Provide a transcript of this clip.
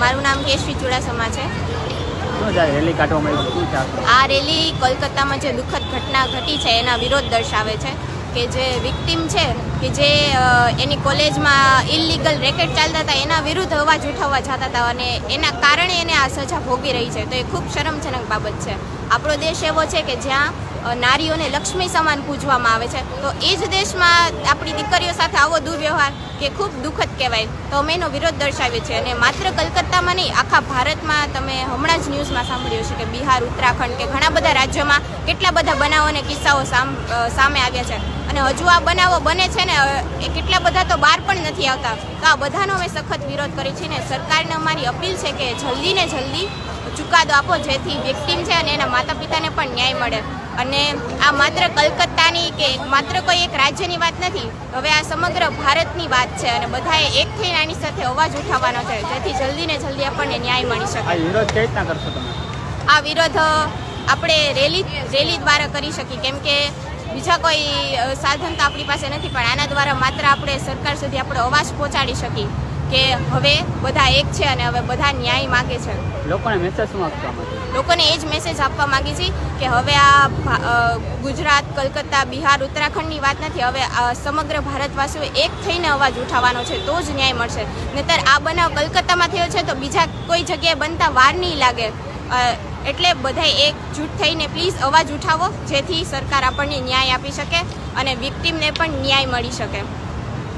મારું નામ કેશવી ચુડાસમા છે. રેલી? આ રેલી કોલકાતામાં જે દુઃખદ ઘટના ઘટી છે એના વિરોધ દર્શાવે છે કે જે વિક્ટિમ છે કે જે એની કોલેજમાં ઇલીગલ રેકેટ ચાલતા હતા એના વિરુદ્ધ અવાજ ઉઠાવવા જતા હતા અને એના કારણે એને આ સજા ભોગી રહી છે. તો એ ખૂબ શરમજનક બાબત છે. આપણો દેશ એવો છે કે જ્યાં નારીઓને લક્ષ્મી સમાન પૂજવામાં આવે છે. તો એ જ દેશમાં આપણી દીકરીઓ સાથે આવો દુર્વ્યવહાર કે ખૂબ દુઃખદ કહેવાય, તો અમે એનો વિરોધ દર્શાવ્યો છે અને માત્ર કલકત્તામાં નહીં, આખા ભારતમાં તમે હમણાં જ ન્યૂઝમાં સાંભળ્યું છે કે બિહાર, ઉત્તરાખંડ કે ઘણા બધા રાજ્યોમાં કેટલા બધા બનાવો અને કિસ્સાઓ સામ- આવ્યા છે. અને હજુ આ બનાવો બને છે ને એ કેટલા બધા તો બહાર પણ નથી આવતા. તો આ બધાનો અમે સખત વિરોધ કરીએ છીએ ને, સરકારને અમારી અપીલ છે કે જલ્દી ને જલ્દી ચુકાદો આપો જેથી વિક્ટીમ છે અને એના માતા પિતાને પણ ન્યાય મળે. અને આ માત્ર કલકત્તાની કે માત્ર કોઈ એક રાજ્યની વાત નથી હવે આ સમગ્ર ભારતની વાત છે અને બધાએ એક થઈને આની સાથે અવાજ ઉઠાવવાનો છે જેથી જલ્દી ને જલ્દી આપણને ન્યાય મળી શકે. આ વિરોધ આપણે રેલી રેલી દ્વારા કરી શકીએ કેમ કે બીજા કોઈ સાધન તો આપણી પાસે નથી પણ આના દ્વારા માત્ર આપણે સરકાર સુધી આપણો અવાજ પહોંચાડી શકીએ. કે હવે બધા એક છે અને હવે બધા ન્યાય માગે છે. લોકોને મેસેજ શું આપવા માંગે? લોકોને એ જ મેસેજ આપવા માંગી છે કે હવે આ ગુજરાત કલકત્તા બિહાર ઉત્તરાખંડની વાત નથી. હવે આ સમગ્ર ભારતવાસીઓ એક થઈને અવાજ ઉઠાવવાનો છે તો જ ન્યાય મળશે. નહીતર આ બનાવ કલકત્તામાં થયો છે તો બીજા કોઈ જગ્યાએ બનતા વાર નહીં લાગે. એટલે બધાએ એકજૂટ થઈને પ્લીઝ અવાજ ઉઠાવો જેથી સરકાર આપણને ન્યાય આપી શકે અને વિક્ટીમને પણ ન્યાય મળી શકે.